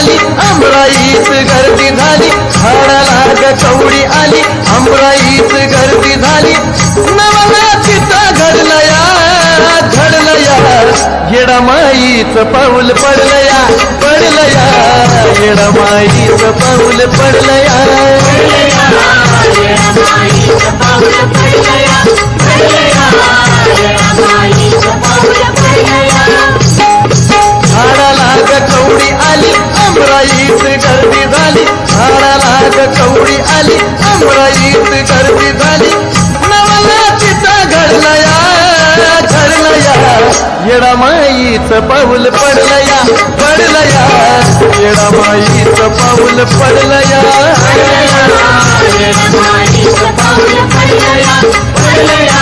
आली अमराईत गर्दी झाली झाडाला ग कवडी आली अमराईत गर्दी झाली. नवला घडलया घडलया येडामाईच पाऊल पडलया पडलया येडामाईच पाऊल पडलया. अमराईत गर्दी झाली झाडाला कवडी आली. अमराईत गर्दी झाली नवला चित्त घडलया घडलया येडामाईच पाऊल पडलया पडलया. येडामाईच पाऊल पडलया. पाऊल पडलया.